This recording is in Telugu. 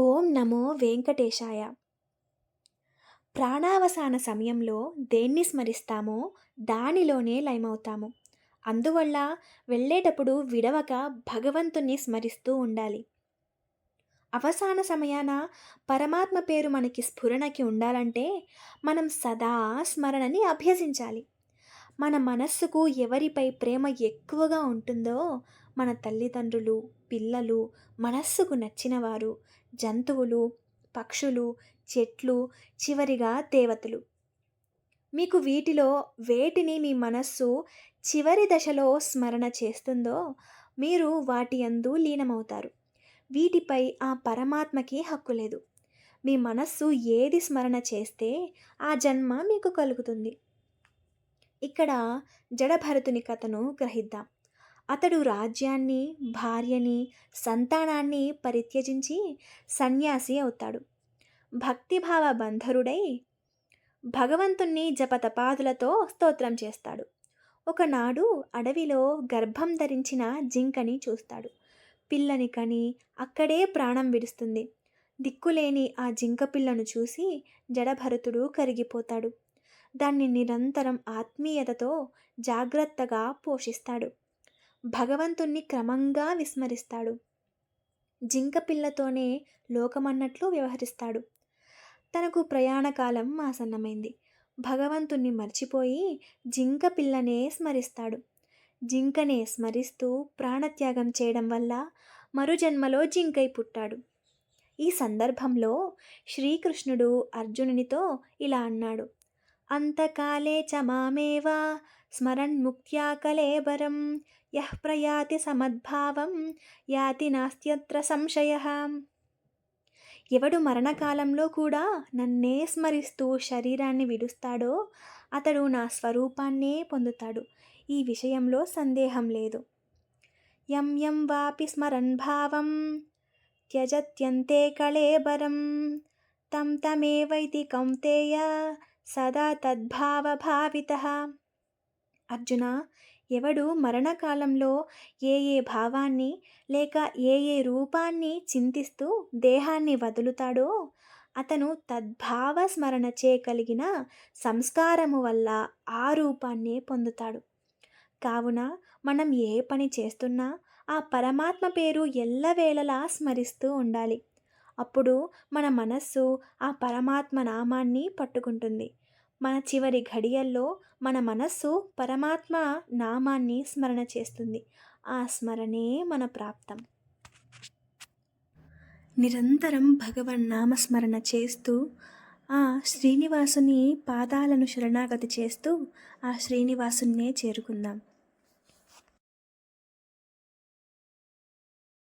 ఓం నమో వెంకటేశాయ. ప్రాణావసాన సమయంలో దేన్ని స్మరిస్తామో దానిలోనే లయమవుతాము. అందువల్ల వెళ్ళేటప్పుడు విడవక భగవంతుణ్ణి స్మరిస్తూ ఉండాలి. అవసాన సమయాన పరమాత్మ పేరు మనకి స్ఫురణకి ఉండాలంటే మనం సదా స్మరణని అభ్యసించాలి. మన మనస్సుకు ఎవరిపై ప్రేమ ఎక్కువగా ఉంటుందో మన తల్లిదండ్రులు పిల్లలు మనస్సుకు నచ్చినవారు జంతువులు పక్షులు చెట్లు చివరిగా దేవతలు. మీకు వీటిలో వేటిని మీ మనస్సు చివరి దశలో స్మరణ చేస్తుందో మీరు వాటి అందు లీనమవుతారు. వీటిపై ఆ పరమాత్మకి హక్కు లేదు. మీ మనస్సు ఏది స్మరణ చేస్తే ఆ జన్మ మీకు కలుగుతుంది. ఇక్కడ జడభరతుని కథను గ్రహిద్దాం. అతడు రాజ్యాన్ని భార్యని సంతానాన్ని పరిత్యజించి సన్యాసి అవుతాడు. భక్తిభావ బంధరుడై భగవంతుణ్ణి జపతపాదులతో స్తోత్రం చేస్తాడు. ఒకనాడు అడవిలో గర్భం ధరించిన జింకని చూస్తాడు. పిల్లని కని అక్కడే ప్రాణం విడుస్తుంది. దిక్కులేని ఆ జింక పిల్లను చూసి జడభరతుడు కరిగిపోతాడు. దాన్ని నిరంతరం ఆత్మీయతతో జాగ్రత్తగా పోషిస్తాడు. భగవంతుణ్ణి క్రమంగా విస్మరిస్తాడు. జింక పిల్లతోనే లోకమన్నట్లు వ్యవహరిస్తాడు. తనకు ప్రయాణకాలం ఆసన్నమైంది. భగవంతుణ్ణి మర్చిపోయి జింక పిల్లనే స్మరిస్తాడు. జింకనే స్మరిస్తూ ప్రాణత్యాగం చేయడం వల్ల మరుజన్మలో జింకై పుట్టాడు. ఈ సందర్భంలో శ్రీకృష్ణుడు అర్జునునితో ఇలా అన్నాడు. అంతకాలే చ మామేవా? స్మరన్ముక్త్యా కలేబరం యః ప్రయాతి సమద్భావం యాతి నాస్త్యత్ర సంశయ. ఎవడు మరణకాలంలో కూడా నన్నే స్మరిస్తూ శరీరాన్ని విడుస్తాడో అతడు నా స్వరూపాన్నే పొందుతాడు. ఈ విషయంలో సందేహం లేదు. యం యం వాపి స్మరన్ భావం త్యజత్యంతే కళేబరం. తం తమేవైతి కౌంతేయ సదా తద్భావభావిత. అర్జున ఎవడు మరణకాలంలో ఏ ఏ భావాన్ని లేక ఏ ఏ రూపాన్ని చింతిస్తూ దేహాన్ని వదులుతాడో అతను తద్భావ స్మరణ చేయగలిగిన సంస్కారము వల్ల ఆ రూపాన్నే పొందుతాడు. కావున మనం ఏ పని చేస్తున్నా ఆ పరమాత్మ పేరు ఎల్లవేళలా స్మరిస్తూ ఉండాలి. అప్పుడు మన మనస్సు ఆ పరమాత్మ నామాన్ని పట్టుకుంటుంది. మన చివరి ఘడియల్లో మన మనస్సు పరమాత్మ నామాన్ని స్మరణ చేస్తుంది. ఆ స్మరణే మన ప్రాప్తం. నిరంతరం భగవన్ నామస్మరణ చేస్తూ ఆ శ్రీనివాసుని పాదాలను శరణాగతి చేస్తూ ఆ శ్రీనివాసున్నే చేరుకుందాం.